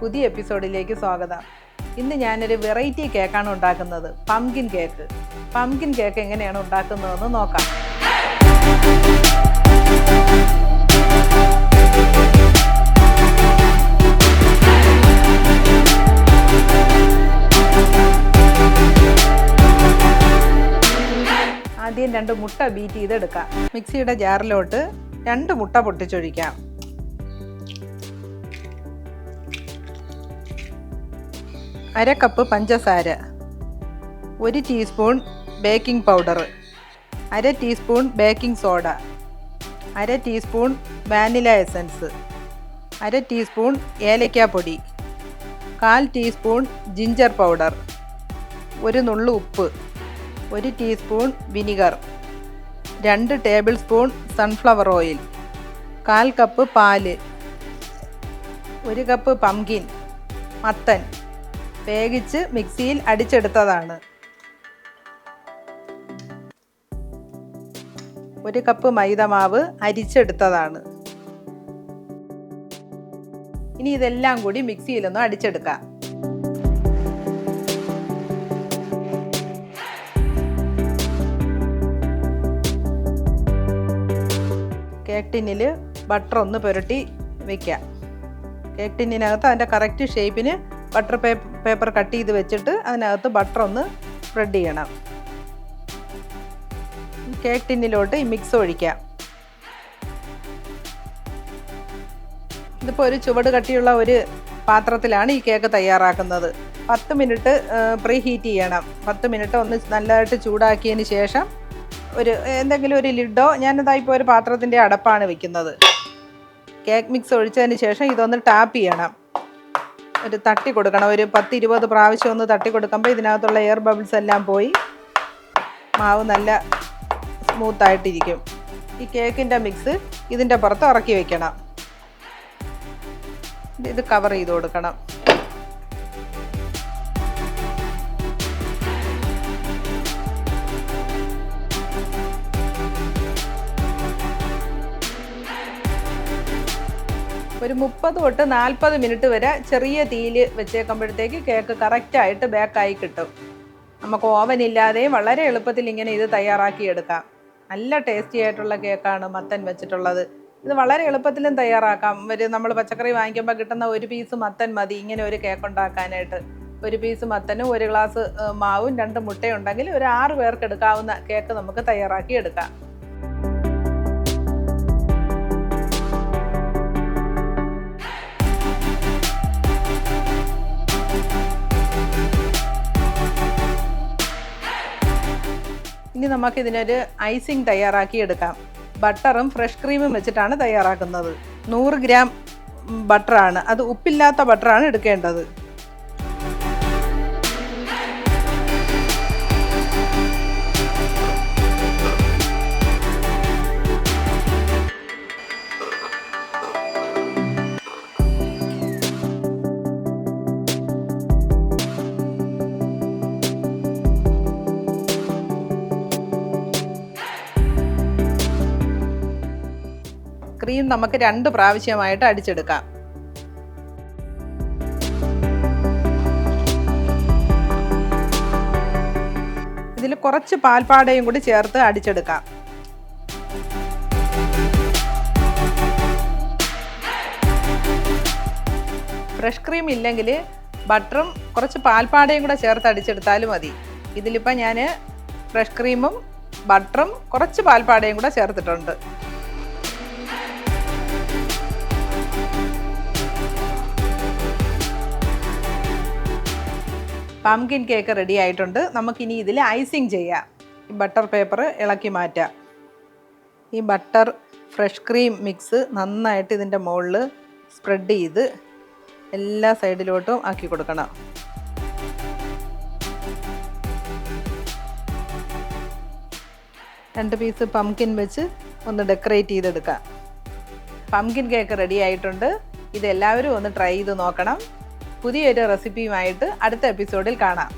പുതിയ എപ്പിസോഡിലേക്ക് സ്വാഗതം. ഇന്ന് ഞാനൊരു വെറൈറ്റി കേക്കാണ് ഉണ്ടാക്കുന്നത് പംകിൻ കേക്ക്. പംകിൻ കേക്ക് എങ്ങനെയാണ് ഉണ്ടാക്കുന്നതെന്ന് നോക്കാം. ആദ്യം രണ്ട് മുട്ട ബീറ്റ് ചെയ്തെടുക്കാം. മിക്സിയുടെ ജാറിലോട്ട് രണ്ട് മുട്ട പൊട്ടിച്ചൊഴിക്കാം. അര കപ്പ് പഞ്ചസാര ഒരു ടീസ്പൂൺ ബേക്കിംഗ് പൗഡർ അര ടീസ്പൂൺ ബേക്കിംഗ് സോഡ അര ടീസ്പൂൺ വാനില എസൻസ് അര ടീസ്പൂൺ ഏലക്കാപ്പൊടി കാൽ ടീസ്പൂൺ ജിഞ്ചർ പൗഡർ ഒരു നുള്ളു ഉപ്പ് ഒരു ടീസ്പൂൺ വിനിഗർ രണ്ട് ടേബിൾ സ്പൂൺ സൺഫ്ലവർ ഓയിൽ കാൽ കപ്പ് പാൽ ഒരു കപ്പ് പംകിൻ മത്തൻ വേവിച്ച് മിക്സിയിൽ അടിച്ചെടുത്തതാണ്. ഒരു കപ്പ് മൈദ മാവ് അരിച്ചെടുത്തതാണ്. ഇനി ഇതെല്ലാം കൂടി മിക്സിയിലൊന്ന് അടിച്ചെടുക്കാം. കേക്ക് ടിന്നിൽ ബട്ടർ ഒന്ന് പുരട്ടി വെക്കാം. കേക്ക് ടിന്നിനകത്ത് അതിന്റെ കറക്റ്റ് ഷേപ്പിന് ബട്ടർ പേപ്പർ കട്ട് ചെയ്ത് വെച്ചിട്ട് അതിനകത്ത് ബട്ടർ ഒന്ന് സ്പ്രെഡ് ചെയ്യണം. കേക്ക് ടിന്നിലോട്ട് ഈ മിക്സ് ഒഴിക്കാം ഇതിപ്പോൾ ഒരു ചുവട് കട്ടിയുള്ള ഒരു പാത്രത്തിലാണ് ഈ കേക്ക് തയ്യാറാക്കുന്നത്. പത്ത് മിനിറ്റ് പ്രീ ഹീറ്റ് ചെയ്യണം. പത്ത് മിനിറ്റ് ഒന്ന് നല്ലതായിട്ട് ചൂടാക്കിയതിന് ശേഷം ഒരു എന്തെങ്കിലും ഒരു ലിഡോ ഞാനിതാ ഇപ്പോൾ ഒരു പാത്രത്തിന്റെ അടപ്പാണ് വെക്കുന്നത്. കേക്ക് മിക്സ് ഒഴിച്ചതിന് ശേഷം ഇതൊന്ന് ടാപ്പ് ചെയ്യണം. ഒരു തട്ടി കൊടുക്കണം. ഒരു പത്ത് ഇരുപത് പ്രാവശ്യം ഒന്ന് തട്ടി കൊടുക്കുമ്പോൾ ഇതിനകത്തുള്ള എയർ ബബിൾസ് എല്ലാം പോയി. മാവ് നല്ല സ്മൂത്തായിട്ടിരിക്കും ഈ കേക്കിന്റെ മിക്സ് ഇതിന്റെ പുറത്ത് ഇറക്കി വെക്കണം. ഇത് കവർ ചെയ്ത് കൊടുക്കണം. ഒരു മുപ്പത് തൊട്ട് നാൽപ്പത് മിനിറ്റ് വരെ ചെറിയ തീയിൽ വെച്ചേക്കുമ്പോഴത്തേക്ക് കേക്ക് കറക്റ്റായിട്ട് ബേക്കായി കിട്ടും. നമുക്ക് ഓവൻ ഇല്ലാതെയും വളരെ എളുപ്പത്തിൽ ഇങ്ങനെ ഇത് തയ്യാറാക്കി എടുക്കാം. നല്ല ടേസ്റ്റി ആയിട്ടുള്ള കേക്കാണ് മത്തൻ വെച്ചിട്ടുള്ളത്. ഇത് വളരെ എളുപ്പത്തിലും തയ്യാറാക്കാം. ഒരു നമ്മൾ പച്ചക്കറി വാങ്ങിക്കുമ്പോൾ കിട്ടുന്ന ഒരു പീസ് മത്തൻ മതി. ഇങ്ങനെ ഒരു കേക്ക് ഉണ്ടാക്കാനായിട്ട്. ഒരു പീസ് മത്തനും ഒരു ഗ്ലാസ് മാവും രണ്ട് മുട്ടയും ഉണ്ടെങ്കിൽ ഒരു ആറ് പേർക്ക് എടുക്കാവുന്ന കേക്ക് നമുക്ക് തയ്യാറാക്കി എടുക്കാം. നമുക്ക് ഇതിനൊരു ഐസിങ് തയ്യാറാക്കി എടുക്കാം ബട്ടറും ഫ്രഷ് ക്രീമും വെച്ചിട്ടാണ് തയ്യാറാക്കുന്നത്. നൂറ് ഗ്രാം ബട്ടറാണ്. അത് ഉപ്പില്ലാത്ത ബട്ടറാണ് എടുക്കേണ്ടത്. ക്രീം നമുക്ക് രണ്ട് പ്രാവശ്യമായിട്ട് അടിച്ചെടുക്കാം. ഇതിൽ കുറച്ച് പാൽപ്പാടയും കൂടി ചേർത്ത് അടിച്ചെടുക്കാം. ഫ്രഷ് ക്രീം ഇല്ലെങ്കിൽ ബട്ടറും കുറച്ച് പാൽപ്പാടയും കൂടെ ചേർത്ത് അടിച്ചെടുത്താലും മതി. ഇതിലിപ്പോൾ ഞാൻ ഫ്രഷ് ക്രീമും ബട്ടറും കുറച്ച് പാൽപ്പാടയും കൂടെ ചേർത്തിട്ടുണ്ട്. പംകിൻ കേക്ക് റെഡി ആയിട്ടുണ്ട്. നമുക്കിനി ഇതിൽ ഐസിങ് ചെയ്യാം. ഈ ബട്ടർ പേപ്പർ ഇളക്കി മാറ്റാം. ഈ ബട്ടർ ഫ്രഷ് ക്രീം മിക്സ് നന്നായിട്ട് ഇതിന്റെ മുകളിൽ സ്പ്രെഡ് ചെയ്ത് എല്ലാ സൈഡിലോട്ടും ആക്കി കൊടുക്കണം. രണ്ട് പീസ് പംകിൻ വെച്ച് ഒന്ന് ഡെക്കറേറ്റ് ചെയ്തെടുക്കാം. പംകിൻ കേക്ക് റെഡി ആയിട്ടുണ്ട്. ഇത് എല്ലാവരും ഒന്ന് ട്രൈ ചെയ്ത് നോക്കണം. പുതിയൊരു റെസിപ്പിയുമായിട്ട് അടുത്ത എപ്പിസോഡിൽ കാണാം.